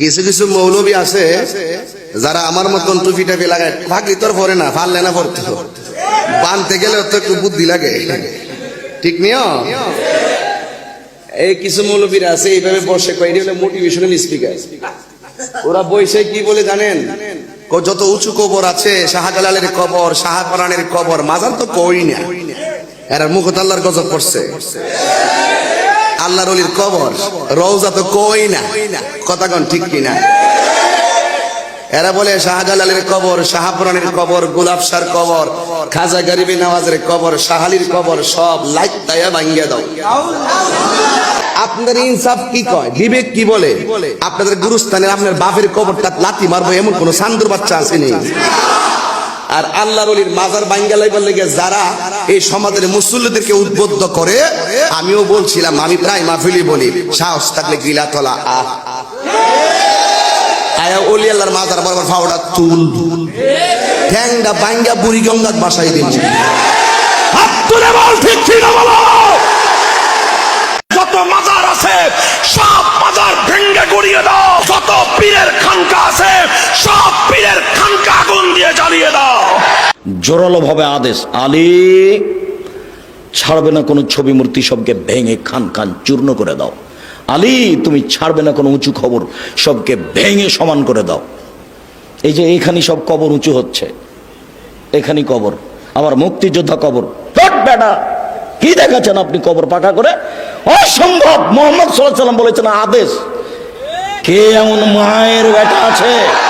কিছু কিছু মৌলবী আছে যারা আমার মতন টুপি টাপি লাগায় ভাগলি তোর পরে না পারলে না পড়তে বানতে গেলে তো একটু বুদ্ধি লাগে। ঠিক নিও এই কিছু মৌলবীরা আছে, এইভাবে বসে কয় মোটিভেশনাল স্পিকার ওরা বইসে কি বলে জানেন? যত উঁচু কবর আছে, শাহজালালের কবর শাহপরানের কবর, মাজার তো কই না? এরা মুখত আল্লাহর গজব করছে। আল্লাহর অলির কবর। রওজা তো কই না? কথা কন ঠিক কিনা? এরা বলে শাহজালালের কবর, শাহপুরানের কবর, গোলাপ শাহর কবর, খাজা গরিবী নওয়াজের কবর, শাহালির কবর, সব লাইট তাইয়া ভাঙ্গিয়া দাও। আপনাদের ইনসাফ কি কয়? বিবেক কি বলে? আপনাদের গুরুস্থানের আপনার বাপের কবরটা লাতি মারবো, এমন কোন সান্দুর বাচ্চা আসেনি আর আল্লাহর অলির মাজার বাঙ্গালাই বললে গিয়ে যারা এই সমাজের মুসল্লিদেরকে উদ্বুদ্ধ করে, আমিও বলছিলাম, আমি প্রায় মাহফিলি বলি, সাহস থাকলে গিলা তলা, আহ। খানকা আছে, সব পীরের খানকা আগুন দিয়ে জ্বালিয়ে দাও। জোরালো ভাবে আদেশ, আলী, ছাড়বে না কোনো ছবি, মূর্তি সবকে ভেঙে খান খান চূর্ণ করে দাও। আলী, তুমি ছাড়বে না কোনো উঁচু খবর, সবকে ভেঙে সমান করে দাও। এই যে এইখানে সব কবর উঁচু হচ্ছে। এখানে কবর। আমার মুক্তিযোদ্ধা কবর। বেটা! কি দেখাচ্ছেন আপনি কবর পাকা করে? অসম্ভব! মোহাম্মদ সাল্লাম বলেছেন আদেশ। কে এমন মায়ের বেটা আছে?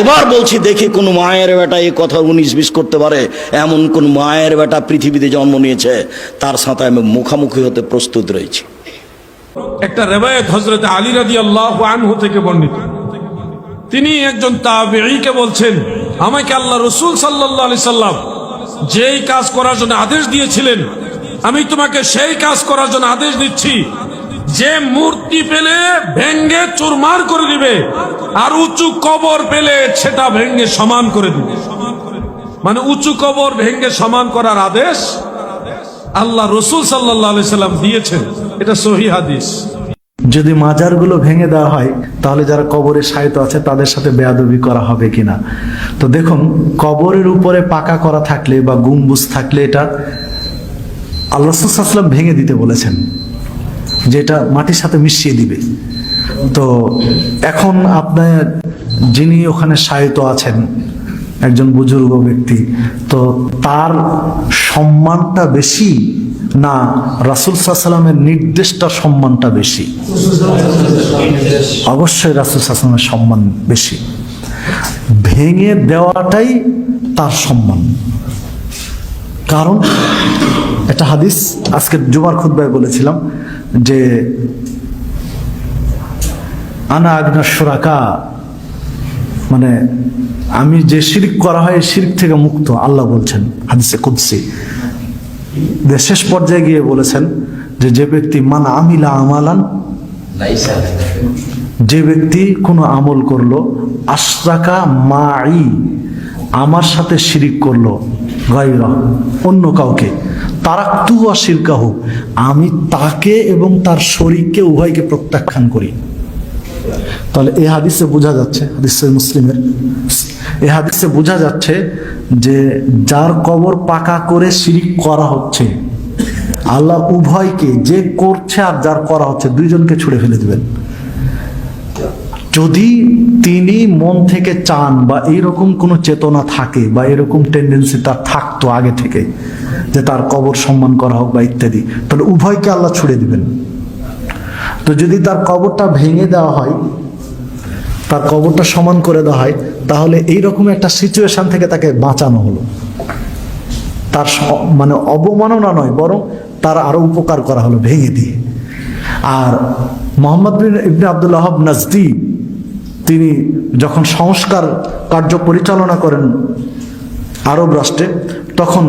এবার বলছি, দেখি কোন মায়ের বেটা এই কথা উনিশ বিশ করতে পারে, এমন কোন মায়ের বেটা পৃথিবীতে জন্ম নিয়েছে, তার সাথে আমি মুখামুখি হতে প্রস্তুত রয়েছি। একটা রেবায়ত হজরত আলী রাজি আল্লাহ আনহু থেকে বর্ণিত। তিনি একজন তাবেঈকে বলছেন, আমাকে আল্লাহ রসুল সাল্লাহ আলি সাল্লাম যেই কাজ করার জন্য আদেশ দিয়েছিলেন, আমি তোমাকে সেই কাজ করার জন্য আদেশ দিচ্ছি। যে মূর্তি পেলে ভেঙ্গে চুরমার করে দিবে, আর উঁচু কবর পেলে সেটা ভেঙ্গে সমান করে দিবে। মানে উঁচু কবর ভেঙ্গে সমান করার আদেশ আল্লাহ রসুল সাল্লাম দিয়েছেন। এটা সহি হাদিস। যদি মাজারগুলো ভেঙে দেওয়া হয়, তাহলে যারা কবরে সাহিত্য আছে, তাদের সাথে বেয়াদবি করা হবে কিনা? তো দেখুন, কবরের উপরে পাকা করা থাকলে বা গুম্বুজ থাকলে এটা আল্লাহ সাল্লাম ভেঙে দিতে বলেছেন। যেটা মাটির সাথে মিশিয়ে দিবে। তো এখন আপনার যিনি ওখানে সাহিত্য আছেন, একজন বুজুর্গ ব্যক্তি, তো তার সম্মানটা বেশি না রাসুল সাল্লামের নির্দেশটা সম্মানটা বেশি? অবশ্যই রাসুল সাল্লামের সম্মান বেশি। ভেঙে দেওয়াটাই তার সম্মান। কারণ একটা হাদিস আজকে জুমার খুদ্ায় বলেছিলাম যে আনা আগনা সুরাকা মানে আমি যে শিরিক করা হয় শিরিক থেকে মুক্ত আল্লাহ বলছেন হাদিসে কুদ্সি। শেষ পর্যায়ে গিয়ে বলেছেন যে যে ব্যক্তি মান আমিলা আমালান যে ব্যক্তি কোনো আমল করল আশরাকা মাই আমার সাথে শিরিক করল গাইরা অন্য কাউকে। তারা তুয়া শিরকাহ আমি তাকে এবং তার শরীরকে, উভয়কে প্রত্যাখ্যান করি। তাহলে এই হাদিসে বোঝা যাচ্ছে, হাদিসে মুসলিমের। এ হাদিসে বোঝা যাচ্ছে যে যার কবর পাকা করে শিরিক করা হচ্ছে, আল্লাহ উভয়কে যে করছে আর যার করা হচ্ছে, দুইজনকে ছুড়ে ফেলে দিবেন। যদি তিনি মন থেকে চান বা এইরকম কোনো চেতনা থাকে বা এরকম টেন্ডেন্সি তার থাকতো আগে থেকে, যে তার কবর সম্মান করা হোক বা ইত্যাদি, তাহলে উভয়কে আল্লাহ ছুড়ে দিবেন। তো যদি তার কবরটা ভেঙে দেওয়া হয়, তার কবরটা সমান করে দেওয়া হয়, তাহলে এইরকম একটা সিচুয়েশন থেকে তাকে বাঁচানো হলো। তার মানে অবমাননা নয়, বরং তার আরও উপকার করা হলো ভেঙে দিয়ে। আর মোহাম্মদ বিন, ইবনে আব্দুল্লাহ নাজদি তিনি যখন সংস্কার কার্য পরিচালনা করেন আরব রাষ্ট্রে, তখন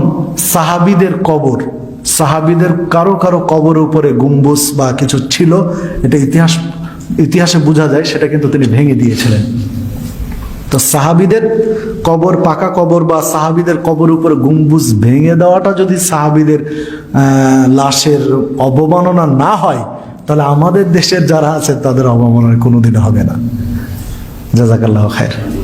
সাহাবিদের কবর, সাহাবিদের কারও কারও কবর উপরে গুম্বুজ বা কিছু ছিল, এটা ইতিহাস, ইতিহাসে বোঝা যায়, সেটা কিন্তু তিনি ভেঙে দিয়েছিলেন। তো সাহাবিদের কবর, পাকা কবর বা সাহাবিদের কবর উপরে গুম্বুজ ভেঙে দেওয়াটা যদি সাহাবিদের লাশের অবমাননা না হয়, তাহলে আমাদের দেশের যারা আছে, তাদের অবমাননা কোনোদিন হবে না। জাজাকাল্লাহ খায়ের